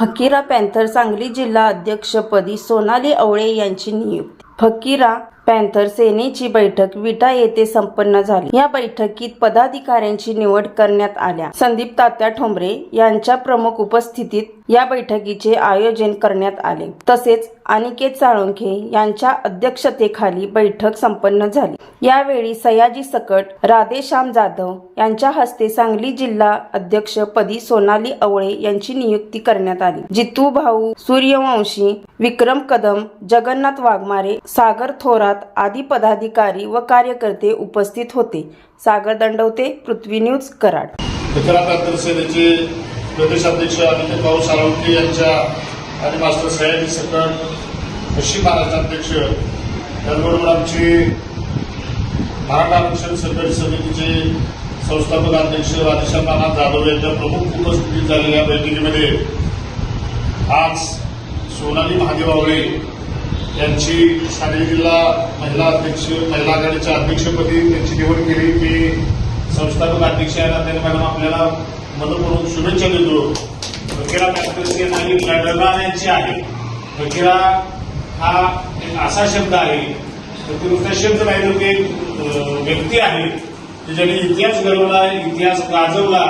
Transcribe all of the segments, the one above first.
फकीरा panther Sangli जिल्हा अध्यक्षपदी सोनाली आवळे यांची नियुक्ती. फकीरा पॅन्थर सेनेची बैठक विटा येथे संपन्न झाली. या बैठकीत पदाधिकाऱ्यांची निवड करण्यात आल्या. संदीप तात्या ठोंबरे यांच्या प्रमुख उपस्थितीत या बैठकीचे आयोजन करण्यात आले. तसेच अनिकेत साळुंखे यांच्या अध्यक्षतेखाली बैठक संपन्न झाली. यावेळी सयाजी सकट राधेश्याम जाधव यांच्या हस्ते सांगली जिल्हा अध्यक्षपदी सोनाली आवळे यांची नियुक्ती करण्यात आली. जितू भाऊ सूर्यवंशी विक्रम कदम जगन्नाथ वाघमारे सागर थोरात आदी पदाधिकारी व कार्यकर्ते उपस्थित होते. सागर दंडवते पृथ्वी न्यूज कराड. प्रदेशाध्यक्ष अनिकेत भाऊ साळुंके यांच्या आणि मास्टर सयाजी सकट पश्चिम महाराष्ट्राध्यक्ष त्याचबरोबर आमचे मराठा आरक्षण सहकारी समितीचे संस्थापक अध्यक्ष राधेश्याम नाना जाधव यांच्या प्रमुख उपस्थितीत झालेल्या बैठकीमध्ये आज सोनाली महादेव आवळे यांची ठाणे जिल्हा महिला अध्यक्ष महिला आघाडीच्या अध्यक्षपदी त्यांची निवड केली. मी संस्थापक अध्यक्ष आहे नात्याने मॅडम आपल्याला मनपूर्वक शुभेच्छा देतो. फकीरा पॅन्थर आणि ही लढणाऱ्यांची आहे. फकीरा हा एक असा शब्द आहे तर नुसता शब्द नाही तर ते एक व्यक्ती आहे की ज्याने इतिहास घडवला इतिहास गाजवला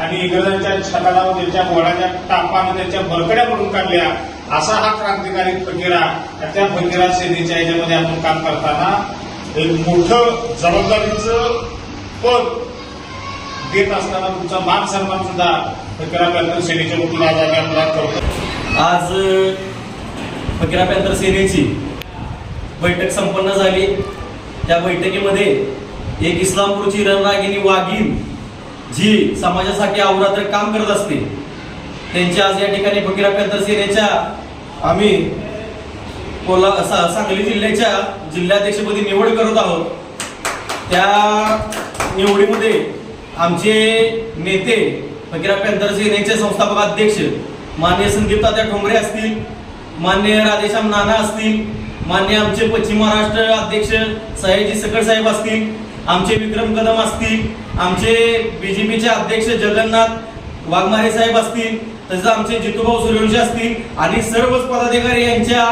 आणि इंग्रजांच्या छताला त्यांच्या घोडाच्या टापानं त्यांच्या बरकड्या पडून काढल्या असा हा क्रांतिकारी फकीरा त्या फकीरा सेनेच्या याच्यामध्ये आपण काम करताना एक मोठं जबाबदारीचं पद देत असताना तुमचा मान सन्मान सुद्धा फकीरा पॅंथर सेनेच्या वतीने आज आम्ही आपल्याला करतो आज फकीरा पॅंथर सेनेची बैठक संपन्न झाली. त्या बैठकीमध्ये एक इस्लामपूरची रणरागिनी वाघीण जी समाजासाठी अवरात्र काम करत असते त्यांची आज या ठिकाणी फकीरा पॅंथर सेनेच्या आम्ही कोला सा- सांगली जिल्ह्याच्या जिल्हाध्यक्षपदी निवड करत आहोत. त्या निवडीमध्ये आमचे नेते फकीरा पॅन्थर सेनेचे संस्थापक अध्यक्ष मान्य संदीपतात्या ठोंबरे असतील मान्य राधेश्याम नाना असतील मान्य आमचे पश्चिम महाराष्ट्र अध्यक्ष सयाजी सकट साहेब असतील आमचे विक्रम कदम असतील आमचे बी जे पीचे अध्यक्ष जगन्नाथ वाघमारे साहेब असतील तसेच आमचे जितूभाऊ सूर्यवंशी असतील आणि सर्वच पदाधिकारी यांच्या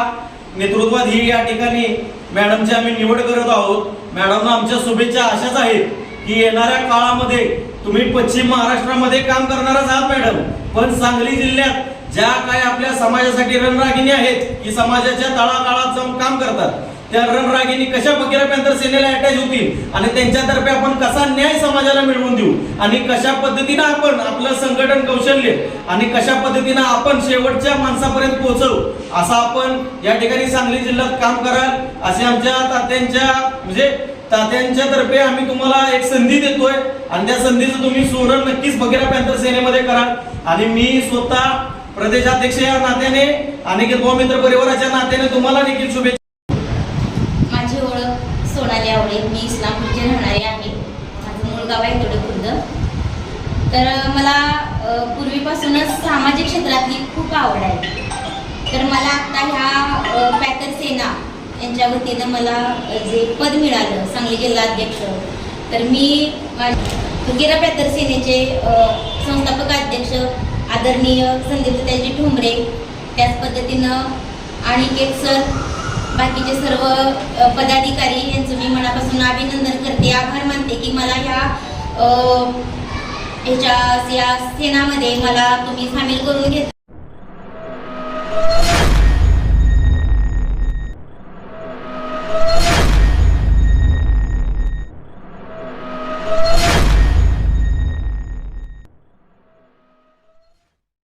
नेतृत्वात ही या ठिकाणी मॅडमची आम्ही निवड करत आहोत. मॅडमना आमच्या शुभेच्छा अशाच आहेत. की येणाऱ्या काळामध्ये तुम्ही पश्चिम महाराष्ट्रामध्ये काम करणारच आहात मॅडम. पण सांगली जिल्ह्यात ज्या काय आपल्या समाजासाठी रणरागिणी आहेत की समाजाच्या तळागाळात जाऊन काम करतात त्या रणरागिणी कशा फकीरा सेनेला अटॅच होतील? आणि त्यांच्यातर्फे आपण कसा न्याय समाजाला मिळवून देऊ? आणि कशा पद्धतीनं आपण आपलं संघटन कौशल्य आणि कशा पद्धतीनं आपण शेवटच्या माणसापर्यंत पोहोचवू? असं आपण या ठिकाणी सांगली जिल्ह्यात काम कराल असे आमच्या तात्यांच्या म्हणजे तात्यांच्या तर्फे आम्ही तुम्हाला एक संधी देतोय. आणि त्या संधीचं तुम्ही सुवर्ण नक्कीच बघेरा पॅन्थर सेनेमध्ये कराल. आणि मी स्वतः प्रदेशाध्यक्ष या नात्याने आणि मित्र परिवाराच्या नात्याने तुम्हाला देखील शुभेच्छा माझी ओळख सोनाली आवडे मी इस्लामपूरचे राहणारे आहे. माझं मूळ गाव आहे तोडे खुर्द तर मला पूर्वीपासूनच सामाजिक क्षेत्रातली खूप आवड आहे. तर मला आता ह्या पॅथर सेना यांच्या वतीनं मला जे पद मिळालं सांगली जिल्हा अध्यक्ष तर मी फकीरा पॅथर सेनेचे संस्थापक अध्यक्ष आदरणीय संदीप त्याजी ठोंबरे त्याच पद्धतीनं अनिकेत सर बाकीचे सर्व पदाधिकारी यांचं मी मनापासून अभिनंदन करते. आभार मानते की मला ह्या ह्याच्या या सेनामध्ये मला तुम्ही सामील करून घेत